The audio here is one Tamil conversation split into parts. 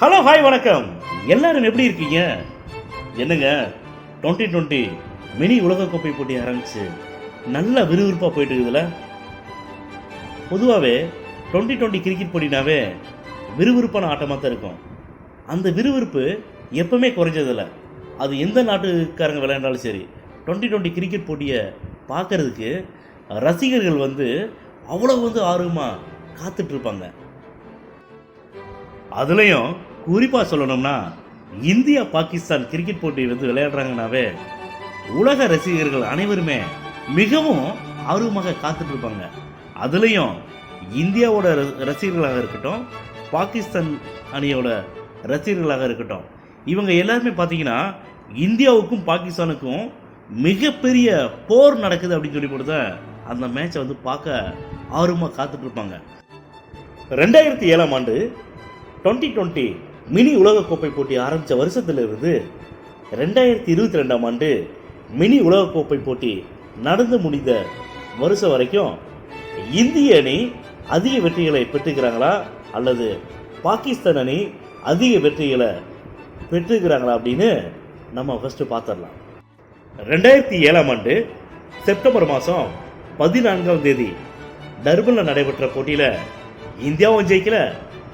ஹலோ ஹாய் வணக்கம். எல்லாரும் எப்படி இருக்கீங்க? என்னங்க? டுவெண்ட்டி டுவெண்ட்டி மினி உலகக்கோப்பை போட்டி ஆரம்பிச்சு நல்ல விறுவிறுப்பாக போயிட்டு இருக்குதுல்ல பொதுவாகவே டுவெண்ட்டி டுவெண்ட்டி கிரிக்கெட் போட்டினாவே விறுவிறுப்பான ஆட்டமாக தான் இருக்கும். அந்த விறுவிறுப்பு எப்பவுமே குறைஞ்சதில்ல. அது எந்த நாட்டுக்காரங்க விளையாண்டாலும் சரி டுவெண்ட்டி டுவெண்ட்டி கிரிக்கெட் போட்டியை பார்க்கறதுக்கு ரசிகர்கள் வந்து அவ்வளோ வந்து ஆர்வமாக காத்துட்ருப்பாங்க. அதுலேயும் குறிப்பாக சொல்லணும்னா இந்தியா பாகிஸ்தான் கிரிக்கெட் போட்டி வந்து விளையாடுறாங்கனாவே உலக ரசிகர்கள் அனைவருமே மிகவும் ஆர்வமாக காத்துட்டு இருப்பாங்க அதுலேயும் இந்தியாவோட ர- ரசிகர்களாக இருக்கட்டும் பாகிஸ்தான் அணியோட ரசிகர்களாக இருக்கட்டும் இவங்க எல்லாருமே பார்த்தீங்கன்னா இந்தியாவுக்கும் பாகிஸ்தானுக்கும் மிகப்பெரிய போர் நடக்குது அப்படின்னு சொல்லி போட்டு தான் அந்த மேட்சை வந்து பார்க்க ஆர்வமாக காத்துட்ருப்பாங்க. ரெண்டாயிரத்தி ஏழாம் ஆண்டு டுவெண்ட்டி டுவெண்ட்டி மினி உலகக்கோப்பை போட்டி ஆரம்பித்த வருஷத்திலிருந்து ரெண்டாயிரத்தி இருபத்தி ரெண்டாம் ஆண்டு மினி உலகக்கோப்பை போட்டி நடந்து முடிந்த வருஷம் வரைக்கும் இந்திய அணி அதிக வெற்றிகளை பெற்றுக்கிறாங்களா அல்லது பாகிஸ்தான் அணி அதிக வெற்றிகளை பெற்றுக்கிறாங்களா அப்படின்னு நம்ம ஃபஸ்ட்டு பார்த்துடலாம் ரெண்டாயிரத்தி ஏழாம் ஆண்டு செப்டம்பர் மாதம் பதினான்காம் தேதி டர்பனில் நடைபெற்ற போட்டியில் இந்தியாவும் ஜெயிக்கலை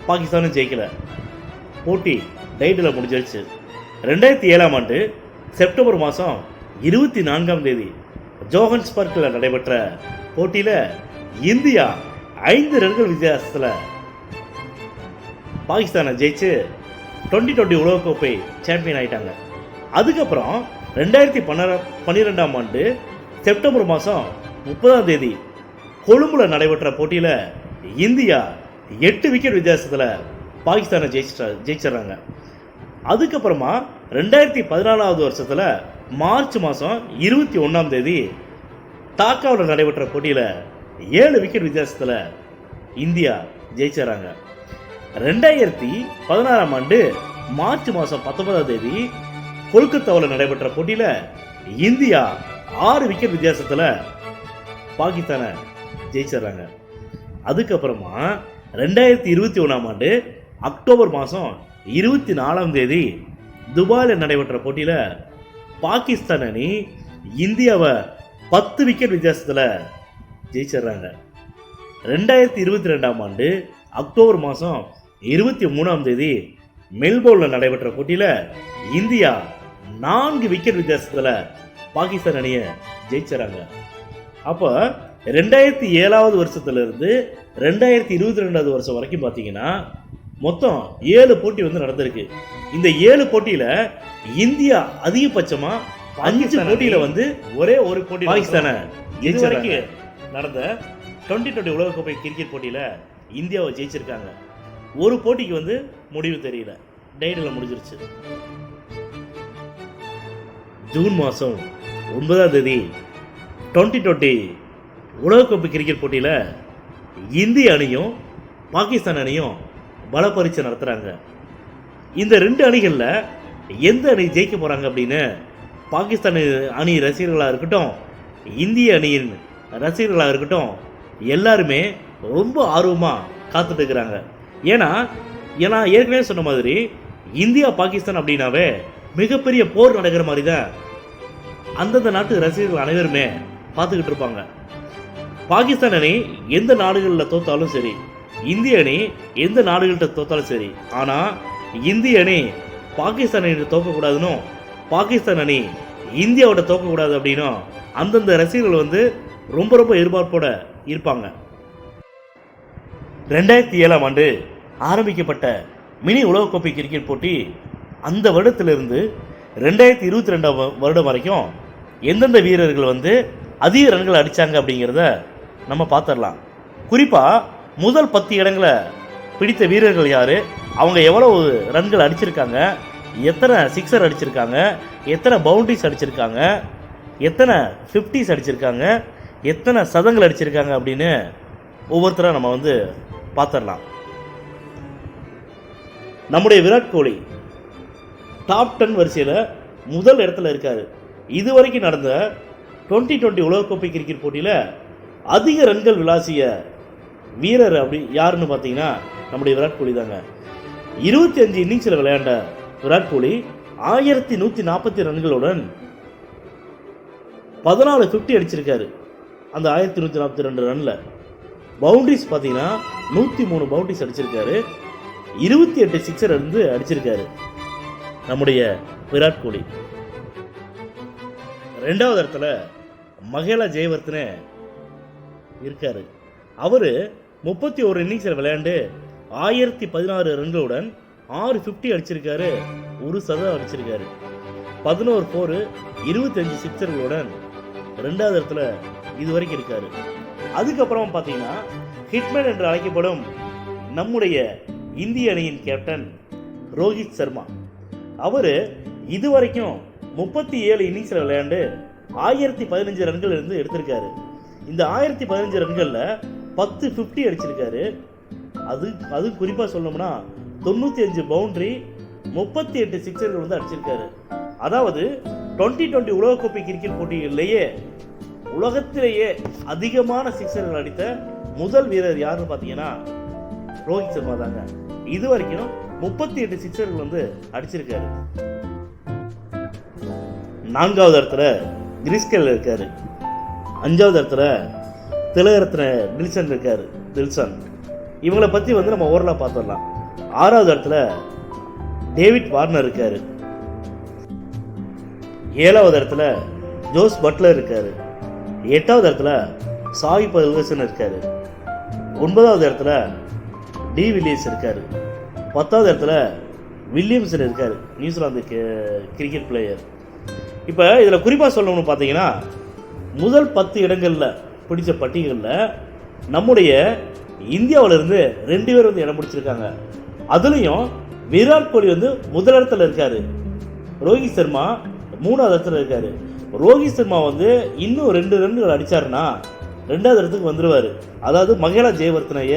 பாகிஸ்தானும் ஜெயிக்கலை. போட்டி டைட்டில் முடிஞ்சிருச்சு. ரெண்டாயிரத்தி ஏழாம் ஆண்டு செப்டம்பர் மாதம் இருபத்தி நான்காம் தேதி ஜோஹன்ஸ்பர்க்கில் நடைபெற்ற போட்டியில் இந்தியா ஐந்து ரன்கள் வித்தியாசத்தில் பாகிஸ்தானை ஜெயிச்சு டுவெண்ட்டி டுவெண்ட்டி உலகக்கோப்பை சாம்பியன் ஆயிட்டாங்க. அதுக்கப்புறம் ரெண்டாயிரத்தி பன்னிர பன்னிரெண்டாம் ஆண்டு செப்டம்பர் மாதம் முப்பதாம் தேதி கொழும்புல நடைபெற்ற போட்டியில் இந்தியா எட்டு விக்கெட் வித்தியாசத்தில் பாகிஸ்தானை ஜெயிச்சிட்டா ஜெயிச்சிடுறாங்க. அதுக்கப்புறமா ரெண்டாயிரத்தி பதினாலாவது வருஷத்தில் மார்ச் மாதம் இருபத்தி ஒன்றாம் தேதி டாக்காவில் நடைபெற்ற போட்டியில் ஏழு விக்கெட் வித்தியாசத்தில் இந்தியா ஜெயிச்சிடுறாங்க. ரெண்டாயிரத்தி பதினாறாம் ஆண்டு மார்ச் மாதம் பத்தொன்பதாம் தேதி கொல்கத்தாவில் நடைபெற்ற போட்டியில் இந்தியா ஆறு விக்கெட் வித்தியாசத்தில் பாகிஸ்தானை ஜெயிச்சிடுறாங்க. அதுக்கப்புறமா ரெண்டாயிரத்தி இருபத்தி ஒன்றாம் ஆண்டு அக்டோபர் மாதம் இருபத்தி நாலாம் தேதி துபாயில் நடைபெற்ற போட்டியில் பாகிஸ்தான் அணி இந்தியாவை பத்து விக்கெட் வித்தியாசத்தில் ஜெயிச்சிடுறாங்க. ரெண்டாயிரத்தி இருபத்தி ரெண்டாம் ஆண்டு அக்டோபர் மாதம் இருபத்தி மூணாம் தேதி மெல்போர்னில் நடைபெற்ற போட்டியில் இந்தியா நான்கு விக்கெட் வித்தியாசத்தில் பாகிஸ்தான் அணியை ஜெயிச்சிடறாங்க. அப்போ ரெண்டாயிரத்தி ஏழாவது வருஷத்துலேருந்து ரெண்டாயிரத்தி இருபத்தி ரெண்டாவது வருஷம் வரைக்கும் பார்த்தீங்கன்னா மொத்தம் ஏழு போட்டி வந்து நடந்திருக்கு. இந்த ஏழு போட்டியில் இந்தியா அதிகபட்சமாக அஞ்சு போட்டியில் வந்து ஒரே ஒரு போட்டி பாகிஸ்தானை இது. வரைக்கும் நடந்த டுவெண்ட்டி டுவெண்ட்டி உலகக்கோப்பை கிரிக்கெட் போட்டியில் இந்தியாவை ஜெயிச்சிருக்காங்க. ஒரு போட்டிக்கு வந்து முடிவு தெரியல. டைட்டில் முடிஞ்சிருச்சு. ஜூன் மாதம் ஒன்பதாம் தேதி டுவெண்ட்டி டுவெண்ட்டி உலகக்கோப்பை கிரிக்கெட் போட்டியில் இந்திய அணியும் பாகிஸ்தான் அணியும் பல பரீட்சை நடத்துகிறாங்க இந்த ரெண்டு அணிகளில் எந்த அணி ஜெயிக்க போகிறாங்க அப்படின்னு பாகிஸ்தான் அணி ரசிகர்களாக இருக்கட்டும் இந்திய அணியின் ரசிகர்களாக இருக்கட்டும் எல்லாருமே ரொம்ப ஆர்வமாக காத்துட்டு இருக்கிறாங்க. ஏன்னா ஏன்னா ஏற்கனவே சொன்ன மாதிரி இந்தியா பாகிஸ்தான் அப்படின்னாவே மிகப்பெரிய போர் நடக்கிற மாதிரி தான் அந்தந்த நாட்டு ரசிகர்கள் அனைவருமே பார்த்துக்கிட்டு இருப்பாங்க. பாகிஸ்தான் அணி எந்த நாடுகளில் தோத்தாலும் சரி இந்திய அணி எந்த நாடுகள்கிட்ட தோத்தாலும் சரி ஆனால் இந்திய அணி பாகிஸ்தான் அணி தோக்கக்கூடாதுன்னு பாகிஸ்தான் அணி இந்தியாவோட தோக்கக்கூடாது அப்படின்னும் அந்தந்த ரசிகர்கள் வந்து ரொம்ப ரொம்ப எதிர்பார்ப்போட இருப்பாங்க. ரெண்டாயிரத்தி ஏழாம் ஆண்டு ஆரம்பிக்கப்பட்ட மினி உலகக்கோப்பை கிரிக்கெட் போட்டி அந்த வருடத்திலிருந்து ரெண்டாயிரத்தி இருபத்தி ரெண்டாம் வருடம் வரைக்கும் எந்தெந்த வீரர்கள் வந்து அதிக ரன்கள் அடித்தாங்க அப்படிங்கிறத நம்ம பார்த்துடலாம் குறிப்பாக முதல் பத்து இடங்களை பிடித்த வீரர்கள் யார்? அவங்க எவ்வளவு ரன்கள் அடிச்சிருக்காங்க? எத்தனை சிக்ஸர் அடிச்சிருக்காங்க? எத்தனை பவுண்டரிஸ் அடிச்சிருக்காங்க? எத்தனை ஃபிஃப்டிஸ் அடிச்சிருக்காங்க? எத்தனை சதங்கள் அடிச்சிருக்காங்க அப்படின்னு ஒவ்வொருத்தராக நம்ம வந்து பார்த்துடலாம் நம்முடைய விராட் கோலி டாப் டென் வரிசையில் முதல் இடத்துல இருக்கார். இது வரைக்கும் நடந்த டுவெண்ட்டி டுவெண்ட்டி உலகக்கோப்பை கிரிக்கெட் போட்டியில் அதிக ரன்கள் விளாசிய வீரர் அப்படி யாருன்னு பார்த்தீங்கன்னா நம்முடைய விராட் கோலி தாங்க. இருபத்தி அஞ்சு இன்னிங்ஸில் விளையாண்ட விராட் கோலி ஆயிரத்தி நூற்றி நாற்பத்தி ரன்களுடன் பதினாலு ஃபிஃப்டி அடிச்சிருக்காரு. அந்த ஆயிரத்தி நூற்றி நாற்பத்தி ரெண்டு ரனில். பவுண்டரிஸ் பார்த்தீங்கன்னா நூற்றி மூணு பவுண்டரிஸ் அடிச்சிருக்காரு. இருபத்தி எட்டு சிக்ஸர் இருந்து அடிச்சிருக்காரு நம்முடைய விராட் கோலி. ரெண்டாவது இடத்துல மகேலா ஜெயவர்த்தனை இருக்கார். அவர் முப்பத்தி ஒரு இன்னிங்ஸில் விளையாண்டு ஆயிரத்தி பதினாறு ரன்களுடன் ஆறு ஃபிஃப்டி அடிச்சிருக்காரு ஒரு சதம் அடிச்சிருக்காரு. பதினோரு ஃபோரு இருபத்தஞ்சு சிக்ஸர்களுடன் ரெண்டாவது இடத்துல இது வரைக்கும் இருக்காரு. அதுக்கப்புறம் பார்த்தீங்கன்னா ஹிட்மேன் என்று அழைக்கப்படும் நம்முடைய இந்திய அணியின் கேப்டன் ரோஹித் சர்மா. அவர் இதுவரைக்கும் முப்பத்தி ஏழு இன்னிங்ஸில் விளையாண்டு ஆயிரத்தி பதினஞ்சு ரன்கள் இருந்து எடுத்திருக்காரு. இந்த ஆயிரத்தி பதினஞ்சு ரன்களில் பத்து ஃபிஃப்டி அடிச்சிருக்காரு. அது அது குறிப்பாக சொல்லணும்னா தொண்ணூற்றி அஞ்சு பவுண்டரி முப்பத்தி எட்டு சிக்ஸர்கள் வந்து அடிச்சிருக்காரு. அதாவது டுவெண்ட்டி டுவெண்ட்டி உலகக்கோப்பை கிரிக்கெட் போட்டிகளிலேயே உலகத்திலேயே அதிகமான சிக்ஸர்கள் அடித்த முதல் வீரர் யாருன்னு பார்த்தீங்கன்னா ரோஹித் சர்மா தாங்க. இது வரைக்கும் முப்பத்தி எட்டு சிக்ஸர்கள் வந்து அடிச்சிருக்காரு. நான்காவது இடத்துல கிரிஸ்கல் இருக்காரு. அஞ்சாவது இடத்துல திலகரத்ன நில்சன் இருக்கார் நில்சன். இவங்களை பற்றி வந்து நம்ம ஓரலாக பார்த்துடலாம். ஆறாவது இடத்துல டேவிட் வார்னர் இருக்கார். ஏழாவது இடத்துல ஜோஸ் பட்லர் இருக்கார். எட்டாவது இடத்துல சாய் பல்கசன் இருக்கார். ஒன்பதாவது இடத்துல டி வில்லியம்ஸ் இருக்கார். பத்தாவது இடத்துல வில்லியம்சன் இருக்கார். New Zealand cricket player. இப்போ இதில் குறிப்பாக சொல்லணும்னு பார்த்தீங்கன்னா முதல் பத்து இடங்களில் பிடிச்ச பட்டியலில் நம்முடைய இந்தியாவிலிருந்து ரெண்டு பேர் வந்து இடம் பிடிச்சிருக்காங்க. அதுலேயும் விராட் கோலி வந்து முதல் இடத்துல இருக்காரு. ரோஹித் சர்மா மூணாவது இடத்துல இருக்காரு. ரோஹித் சர்மா வந்து இன்னும் ரெண்டு ரன்கள் அடித்தாருன்னா ரெண்டாவது இடத்துக்கு வந்துடுவார் அதாவது மகேலா ஜெயவர்த்தனைய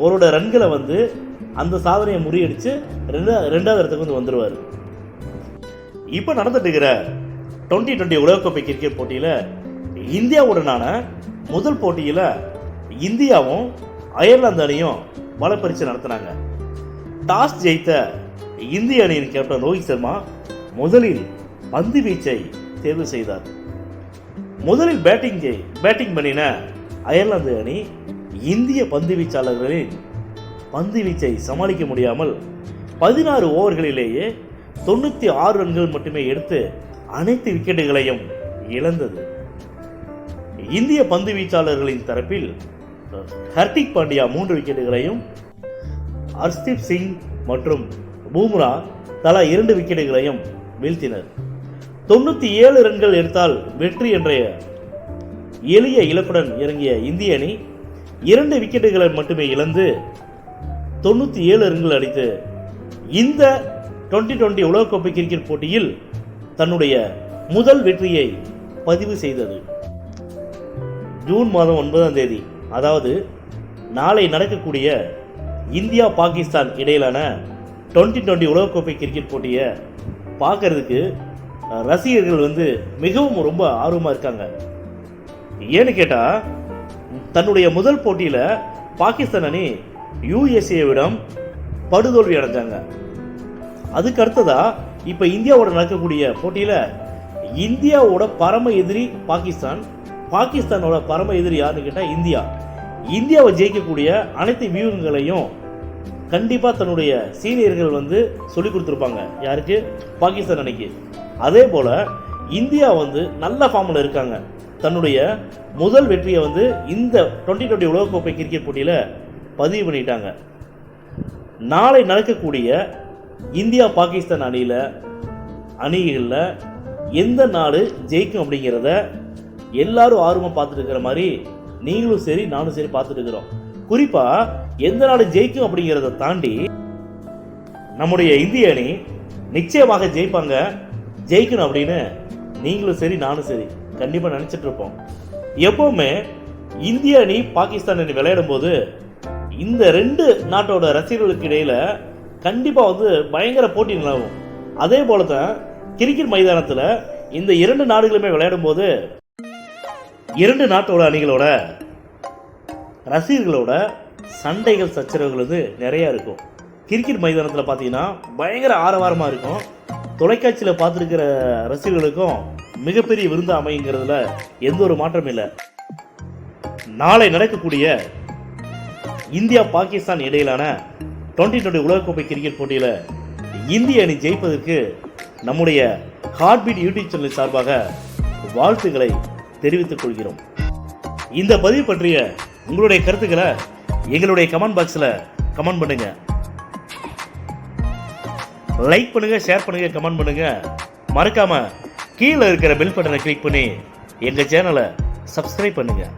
அவரோட ரன்களை வந்து அந்த சாதனையை முறியடித்து ரெண்டா ரெண்டாவது இடத்துக்கு வந்து வந்துடுவார் இப்போ நடந்துட்டு இருக்கிற டுவெண்ட்டி டுவெண்ட்டி உலகக்கோப்பை கிரிக்கெட் போட்டியில் இந்தியாவுடனான முதல் போட்டியில் இந்தியாவும் அயர்லாந்து அணியும் பலப்பரிச்சு நடத்தினாங்க. டாஸ் ஜெயித்த இந்திய அணியின் கேப்டன் ரோஹித் சர்மா முதலில் பந்து வீச்சை தேர்வு செய்தார். முதலில் பேட்டிங் ஜெய் பேட்டிங் பண்ணின அயர்லாந்து அணி இந்திய பந்து வீச்சாளர்களின் பந்து வீச்சை சமாளிக்க முடியாமல் பதினாறு ஓவர்களிலேயே தொண்ணூற்றி ஆறு ரன்கள் மட்டுமே எடுத்து அனைத்து விக்கெட்டுகளையும் இழந்தது. இந்திய பந்து வீச்சாளர்களின் தரப்பில் ஹர்திக் பாண்டியா மூன்று விக்கெட்டுகளையும் ஹர்ஷ்தீப் சிங் மற்றும் பூம்ரா தலா இரண்டு விக்கெட்டுகளையும் வீழ்த்தினர். தொண்ணூற்றி ஏழு ரன்கள் எடுத்தால் வெற்றி என்ற எளிய இலக்குடன் இறங்கிய இந்திய அணி இரண்டு விக்கெட்டுகளை மட்டுமே இழந்து தொண்ணூற்றி ஏழு ரன்கள் அடித்து இந்த டுவெண்ட்டி டுவெண்ட்டி உலகக்கோப்பை கிரிக்கெட் போட்டியில் தன்னுடைய முதல் வெற்றியை பதிவு செய்தது. ஜூன் மாதம் ஒன்பதாம் தேதி அதாவது நாளை நடக்கக்கூடிய இந்தியா பாகிஸ்தான் இடையிலான டுவெண்ட்டி டுவெண்ட்டி உலகக்கோப்பை கிரிக்கெட் போட்டியை பார்க்கறதுக்கு ரசிகர்கள் வந்து மிகவும் ரொம்ப ஆர்வமாக இருக்காங்க. ஏன்னு கேட்டால் தன்னுடைய முதல் போட்டியில் பாகிஸ்தான் அணி யூஎஸ்ஏவிடம் படுதோல்வி அடைஞ்சாங்க. அதுக்கு அடுத்ததாக இப்போ இந்தியாவோட நடக்கக்கூடிய போட்டியில் இந்தியாவோட பரம எதிரி பாகிஸ்தான். பாகிஸ்தானோட பரம எதிரி யாருன்னு கேட்டால் இந்தியா. இந்தியாவை ஜெயிக்கக்கூடிய அனைத்து வியூகங்களையும் கண்டிப்பாக தன்னுடைய சீனியர்கள் வந்து சொல்லி கொடுத்துருப்பாங்க. யாருக்கு? பாகிஸ்தான் அன்னைக்கு அதே போல் இந்தியா வந்து நல்ல ஃபார்மில் இருக்காங்க. தன்னுடைய முதல் வெற்றியை வந்து இந்த டுவெண்ட்டி டுவெண்ட்டி உலகக்கோப்பை கிரிக்கெட் போட்டியில் பதிவு பண்ணிட்டாங்க. நாளை நடக்கக்கூடிய இந்தியா பாகிஸ்தான் அணியில் அணிகளில் எந்த நாடு ஜெயிக்கும் அப்படிங்கிறத எல்லாரும் ஆர்வமாக பார்த்துட்டு இருக்கிற மாதிரி நீங்களும் சரி நானும் சரி பார்த்துட்டு இருக்கிறோம். குறிப்பாக எந்த நாடு ஜெயிக்கும் அப்படிங்கிறத தாண்டி நம்முடைய இந்திய அணி நிச்சயமாக ஜெயிப்பாங்க. ஜெயிக்கணும் அப்படின்னு நீங்களும் சரி நானும் சரி கண்டிப்பாக நினச்சிட்டு இருப்போம். எப்போவுமே இந்திய அணி பாகிஸ்தான் அணி விளையாடும் போது இந்த ரெண்டு நாட்டோட ரசிகர்களுக்கு இடையில கண்டிப்பாக வந்து பயங்கர போட்டி நிலவும். அதே போல தான் கிரிக்கெட் மைதானத்தில் இந்த இரண்டு நாடுகளுமே விளையாடும் போது இரண்டு நாட்டோட அணிகளோட ரசிகர்களோட சண்டைகள் சச்சரவுகள் வந்து நிறையா இருக்கும். கிரிக்கெட் மைதானத்தில் பார்த்தீங்கன்னா பயங்கர ஆரவாரமாக இருக்கும். தொலைக்காட்சியில் பார்த்துருக்கிற ரசிகர்களுக்கும் மிகப்பெரிய விருந்து அமைங்கிறதுல எந்த ஒரு மாற்றமும் இல்லை. நாளை நடக்கக்கூடிய இந்தியா பாகிஸ்தான் இடையிலான டுவெண்ட்டி டுவெண்ட்டி உலகக்கோப்பை கிரிக்கெட் போட்டியில் இந்திய அணி ஜெயிப்பதற்கு நம்முடைய ஹார்ட்பீட் யூடியூப் சேனல் சார்பாக வாழ்த்துக்களை தெரிவித்துக் கொள்கிறோம். இந்த பதிவு பற்றிய உங்களுடைய கருத்துக்களை எங்களுடைய கமெண்ட் பாக்ஸில் கமெண்ட் பண்ணுங்க. லைக் பண்ணுங்க ஷேர் பண்ணுங்க கமெண்ட் பண்ணுங்க. மறக்காம கீழே இருக்கிற பெல் பட்டனை கிளிக் பண்ணி எங்கள் சேனலை சப்ஸ்கிரைப் பண்ணுங்கள்